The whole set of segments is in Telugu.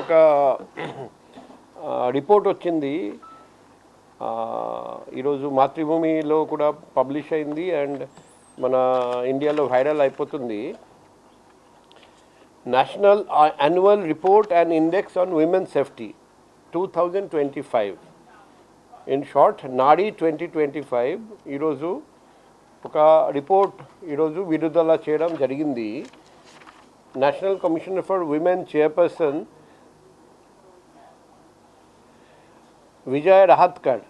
ఒక రిపోర్ట్ వచ్చింది. ఈరోజు మాతృభూమిలో కూడా పబ్లిష్ అయింది అండ్ మన ఇండియాలో వైరల్ అయిపోతుంది. National annual report and index on women safety two thousand twenty five. In short NARI twenty twenty five ఈరోజు ఒక రిపోర్ట్ ఈరోజు విడుదల చేయడం జరిగింది. National commissioner for women chairperson Vijay Rahatkar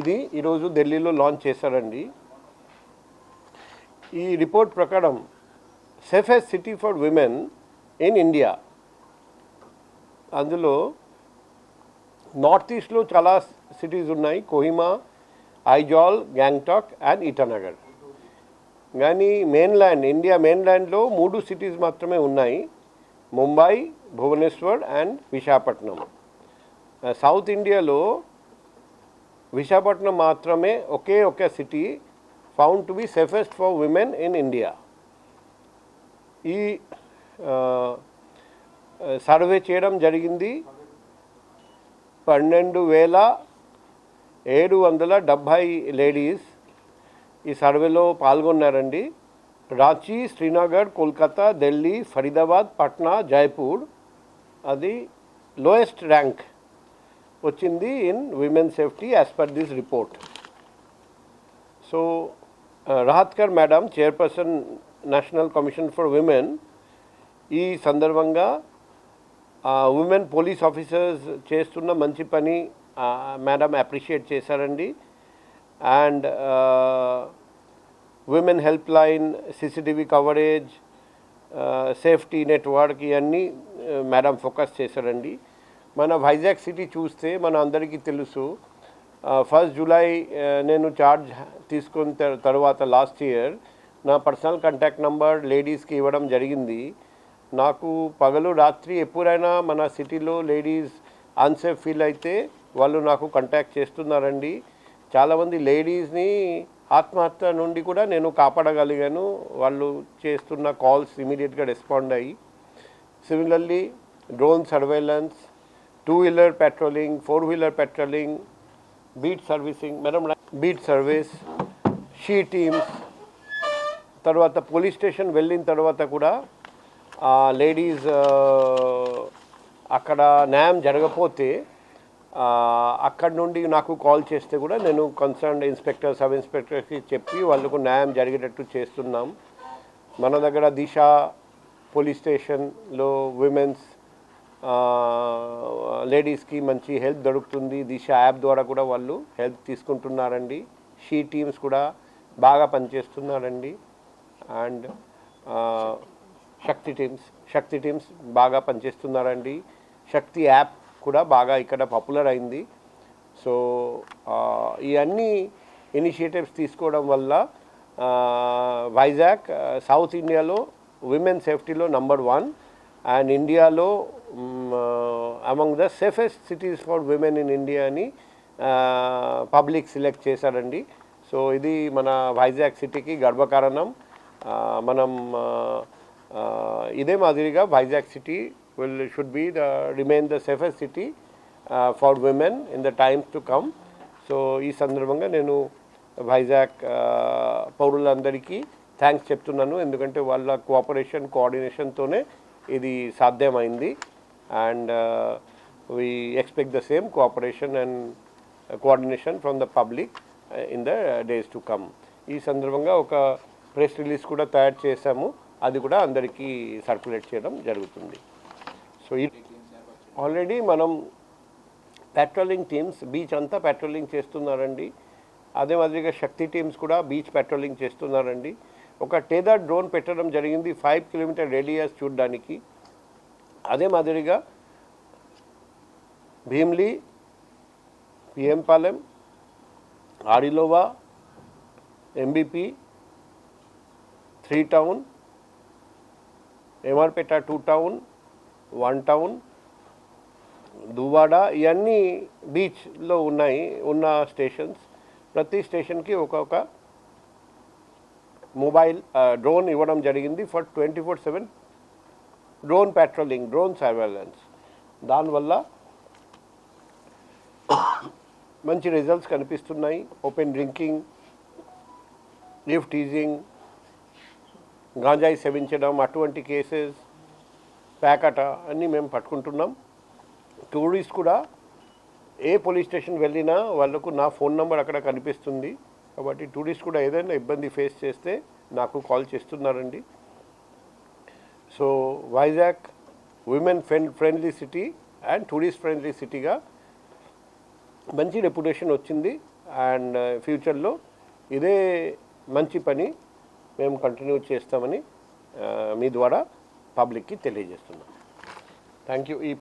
ఇది ఈరోజు ఢిల్లీలో లాంచ్ చేశారండి ఈ రిపోర్ట్ ప్రకారం safest city for women in India అందులో నార్త్ ఈస్ట్లో చాలా సిటీస్ ఉన్నాయి. కోహిమా ఐజాల్ గ్యాంగ్టాక్ అండ్ ఇటానగర్ కానీ మెయిన్ల్యాండ్ ఇండియా మెయిన్ల్యాండ్లో మూడు సిటీస్ మాత్రమే ఉన్నాయి. ముంబై భువనేశ్వర్ అండ్ విశాఖపట్నం సౌత్ ఇండియాలో విశాఖపట్నం మాత్రమే ఒకే ఒక city found to be safest for women in India. ఈ సర్వే చేయడం జరిగింది. పన్నెండు వేల ఏడు వందల డెబ్భై లేడీస్ ఈ సర్వేలో పాల్గొన్నారండి. రాంచీ శ్రీనగర్ కోల్కతా ఢిల్లీ ఫరీదాబాద్ పట్నా జైపూర్ అది లోయెస్ట్ ర్యాంక్. వచ్చింది in women safety as per this report so Rahatkar madam chairperson national commission for women ఈ సందర్భంగా ఉమెన్ పోలీస్ ఆఫీసర్స్ చేస్తున్న మంచి పని మేడం అప్రిషియేట్ చేశారండి. And women help line CCTV coverage safety network ఇవన్నీ మేడం ఫోకస్ చేశారండి. మన వైజాగ్ సిటీ చూస్తే మన అందరికీ తెలుసు ఫస్ట్ జూలై నేను చార్జ్ తీసుకున్న తర్వాత లాస్ట్ ఇయర్ నా పర్సనల్ కాంటాక్ట్ నంబర్ లేడీస్కి ఇవ్వడం జరిగింది. నాకు పగలు రాత్రి ఎప్పుడైనా మన సిటీలో లేడీస్ అన్సేఫ్ ఫీల్ అయితే వాళ్ళు నాకు కాంటాక్ట్ చేస్తున్నారండి. చాలామంది లేడీస్ని ఆత్మహత్య నుండి కూడా నేను కాపాడగలిగాను. వాళ్ళు చేస్తున్న కాల్స్ ఇమీడియట్గా రెస్పాండ్ అయ్యి. Similarly drone surveillance two wheeler patrolling four wheeler patrolling beat servicing madam beat service she teams తర్వాత పోలీస్ స్టేషన్ వెళ్ళిన తర్వాత కూడా లేడీస్ అక్కడ న్యాయం జరగపోతే అక్కడ అక్కడి నుండి నాకు కాల్ చేస్తే కూడా నేను కన్సర్న్ ఇన్స్పెక్టర్ సబ్ ఇన్స్పెక్టర్కి చెప్పి వాళ్ళకు న్యాయం జరిగేటట్టు చేస్తున్నాం. మన దగ్గర దిశ పోలీస్ స్టేషన్లో విమెన్స్ లేడీస్కి మంచి హెల్ప్ దొరుకుతుంది. దిశ యాప్ ద్వారా కూడా వాళ్ళు హెల్ప్ తీసుకుంటున్నారండి. షీ టీమ్స్ కూడా బాగా పనిచేస్తున్నారండి. And Shakti teams Shakti teams బాగా పనిచేస్తున్నారండి. శక్తి యాప్ కూడా బాగా ఇక్కడ పాపులర్ అయింది. సో ఇవన్నీ ఈ ఇనిషియేటివ్స్ తీసుకోవడం వల్ల వైజాగ్ సౌత్ ఇండియాలో విమెన్ సేఫ్టీలో నంబర్ వన్ అండ్ ఇండియాలో among the safest cities for women in India అని పబ్లిక్ సెలెక్ట్ చేశారండి సో ఇది మన వైజాగ్ సిటీకి గర్వకారణం uh, మనం uh, uh, ఇదే మాదిరిగా Vizag city will should be the remain the safest city for women in the times to come so ఈ సందర్భంగా నేను వైజాగ్ పౌరులందరికీ థ్యాంక్స్ చెప్తున్నాను. ఎందుకంటే వాళ్ళ కోఆపరేషన్ కోఆర్డినేషన్తోనే ఇది సాధ్యమైంది. And we expect the same cooperation and coordination from the public in the days to come ఈ సందర్భంగా ఒక ప్రెస్ రిలీజ్ కూడా తయారు చేశాము. అది కూడా అందరికీ సర్క్యులేట్ చేయడం జరుగుతుంది. సో ఈ ఆల్రెడీ మనం పెట్రోలింగ్ టీమ్స్ బీచ్ అంతా పెట్రోలింగ్ చేస్తున్నారండి. అదే మాదిరిగా శక్తి టీమ్స్ కూడా బీచ్ పెట్రోలింగ్ చేస్తున్నారండి. ఒక టేదర్ డ్రోన్ పెట్టడం జరిగింది. ఫైవ్ కిలోమీటర్ రేడియస్ చూడడానికి. అదే మాదిరిగా Bheemili PM Palem Arilova MVP three town MR Peta two town one town Duvvada ఇవన్నీ బీచ్లో ఉన్నాయి. ఉన్న స్టేషన్స్. ప్రతి స్టేషన్కి ఒక్కొక్క మొబైల్ డ్రోన్ uh, ఇవ్వడం జరిగింది for twenty four seven drone patrolling drone surveillance దానివల్ల మంచి రిజల్ట్స్ కనిపిస్తున్నాయి. ఓపెన్ డ్రింకింగ్ లిఫ్ టీజింగ్ గాంజాయి సేవించడం అటువంటి కేసెస్ ప్యాకట అన్నీ మేము పట్టుకుంటున్నాం. టూరిస్ట్ కూడా ఏ పోలీస్ స్టేషన్ వెళ్ళినా వాళ్ళకు నా ఫోన్ నెంబర్ అక్కడ కనిపిస్తుంది. కాబట్టి టూరిస్ట్ కూడా ఏదైనా ఇబ్బంది ఫేస్ చేస్తే నాకు కాల్ చేస్తున్నారండి. So Vizag women friend friendly city and tourist friendly సిటీగా మంచి రెప్యుటేషన్ వచ్చింది. అండ్ ఫ్యూచర్లో ఇదే మంచి పని మేము కంటిన్యూ చేస్తామని మీ ద్వారా పబ్లిక్కి తెలియజేస్తున్నాం. Thank you. ఈ